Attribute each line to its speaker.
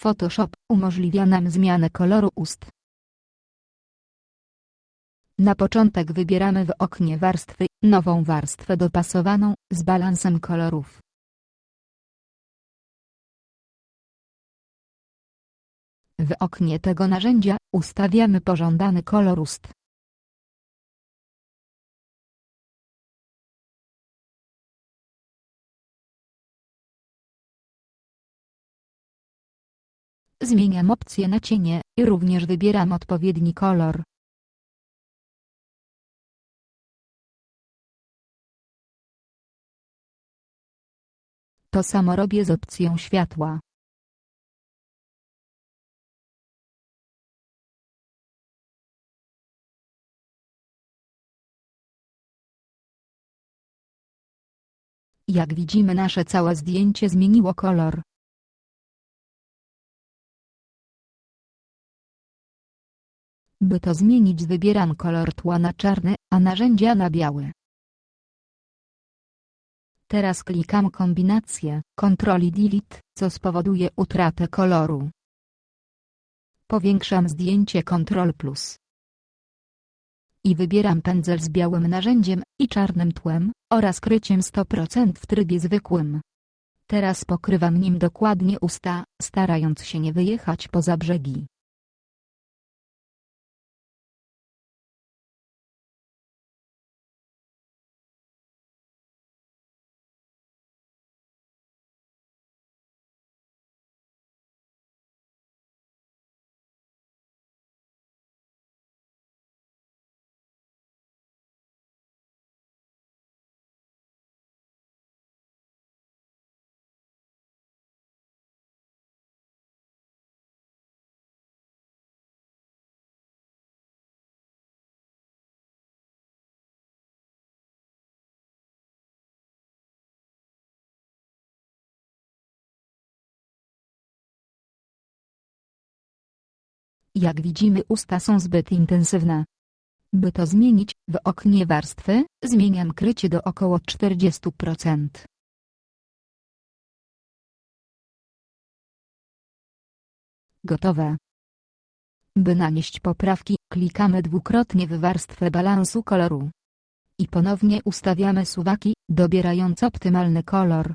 Speaker 1: Photoshop umożliwia nam zmianę koloru ust. Na początek wybieramy w oknie warstwy nową warstwę dopasowaną z balansem kolorów. W oknie tego narzędzia ustawiamy pożądany kolor ust. Zmieniam opcję na cienie i również wybieram odpowiedni kolor. To samo robię z opcją światła. Jak widzimy nasze całe zdjęcie zmieniło kolor. By to zmienić wybieram kolor tła na czarny, a narzędzia na biały. Teraz klikam kombinację Ctrl i Delete, co spowoduje utratę koloru. Powiększam zdjęcie Ctrl plus. I wybieram pędzel z białym narzędziem i czarnym tłem oraz kryciem 100% w trybie zwykłym. Teraz pokrywam nim dokładnie usta, starając się nie wyjechać poza brzegi. Jak widzimy usta są zbyt intensywne. By to zmienić, w oknie warstwy, zmieniam krycie do około 40%. Gotowe. By nanieść poprawki, klikamy dwukrotnie w warstwę balansu koloru. I ponownie ustawiamy suwaki, dobierając optymalny kolor.